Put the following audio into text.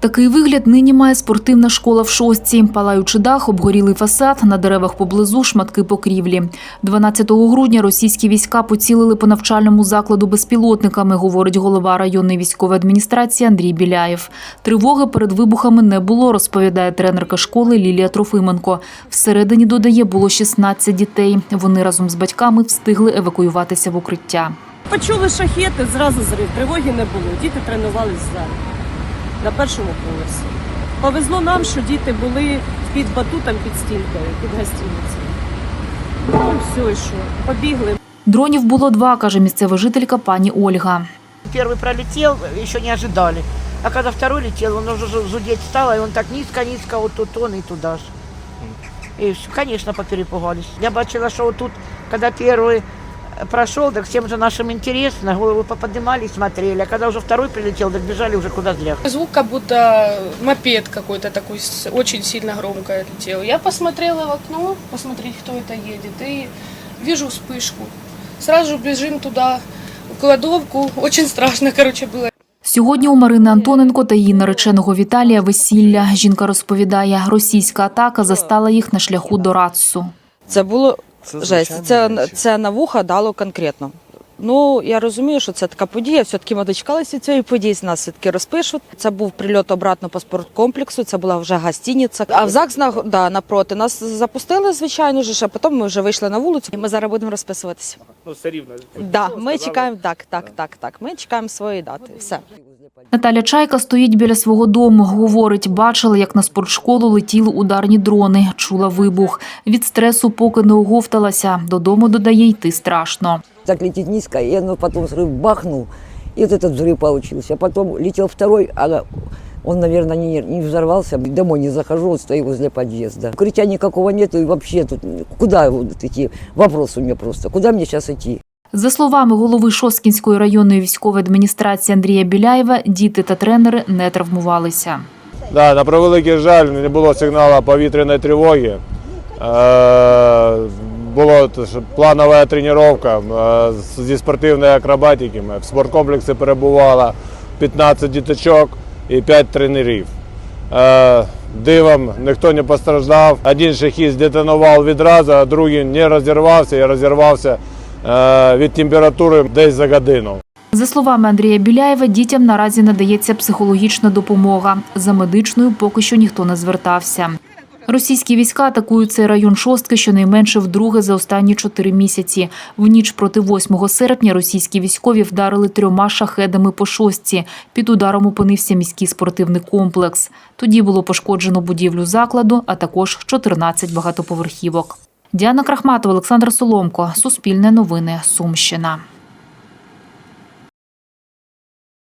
Такий вигляд нині має спортивна школа в шостці. Палаючи дах, обгорілий фасад, на деревах поблизу шматки покрівлі. 12 грудня російські війська поцілили по навчальному закладу безпілотниками, говорить голова районної військової адміністрації Андрій Біляєв. Тривоги перед вибухами не було, розповідає тренерка школи Лілія Трофименко. Всередині, додає, було 16 дітей. Вони разом з батьками встигли евакуюватися в укриття. Почули шахети, зразу зрив. Тривоги не було. Діти тренувалися залі на першому поверсі. Повезло нам, що діти були під батутом, під стінкою, під гостиницею. Ну і все, і що. Побігли. Дронів було два, каже місцева жителька пані Ольга. Первый пролетел, еще не ожидали. А когда второй летел, он уже жу- зудеть стало, и он так низко-низко, вот тут он и туда же. И все, конечно, поперепугались. Я бачила, что вот тут, когда первый э, прошел, так всем же нашим интересно, голову поподнимали и смотрели. А когда уже второй прилетел, так бежали уже куда зря. Звук как будто мопед какой-то такой с- очень сильно громко летел. Я посмотрела в окно, посмотреть, кто это едет, и вижу вспышку. Сразу же бежим туда, в кладовку. Очень страшно, короче, было. Сьогодні у Марини Антоненко та її нареченого Віталія весілля. Жінка розповідає, російська атака застала їх на шляху до Рацу. Це було це жесть. Це, речі. це на вуха дало конкретно. Ну, я розумію, що це така подія. Все-таки ми дочекалися цієї події, з нас все-таки розпишуть. Це був прильот обратно по спорткомплексу, це була вже гостиниця. А в ЗАГС на- да, напроти нас запустили, звичайно ж, а потім ми вже вийшли на вулицю і ми зараз будемо розписуватися. Ну, все рівно. Да, ми чекаємо, так, так, так, так. Ми чекаємо свої дати. Все. Наталя Чайка стоїть біля свого дому. Говорить, бачила, як на спортшколу летіли ударні дрони. Чула вибух. Від стресу поки не оговталася. Додому, додає, йти страшно. так летит низко, и оно потом взрыв бахнул, и вот этот взрыв получился. Потом летел второй, а он, наверное, не, не взорвался. Домой не захожу, вот стою возле подъезда. Укрытия никакого нету, и вообще тут куда вот идти? Вопрос у меня просто, куда мне сейчас идти? За словами голови Шосткінської районної військової адміністрації Андрія Біляєва, діти та тренери не травмувалися. Да, на превеликий жаль, не було сигналу повітряної тривоги. Е, Була планова тренування е, зі спортивної акробатики. В спорткомплексі перебувало 15 діточок і 5 тренерів. Е, Дивом ніхто не постраждав. Один шахіст детонував відразу, а другий не розірвався і розірвався від температури десь за годину. За словами Андрія Біляєва, дітям наразі надається психологічна допомога. За медичною поки що ніхто не звертався. Російські війська атакують цей район шостки щонайменше вдруге за останні чотири місяці. В ніч проти 8 серпня російські військові вдарили трьома шахедами по шостці. Під ударом опинився міський спортивний комплекс. Тоді було пошкоджено будівлю закладу, а також 14 багатоповерхівок. Діана Крахматова, Олександр Соломко. Суспільне новини. Сумщина.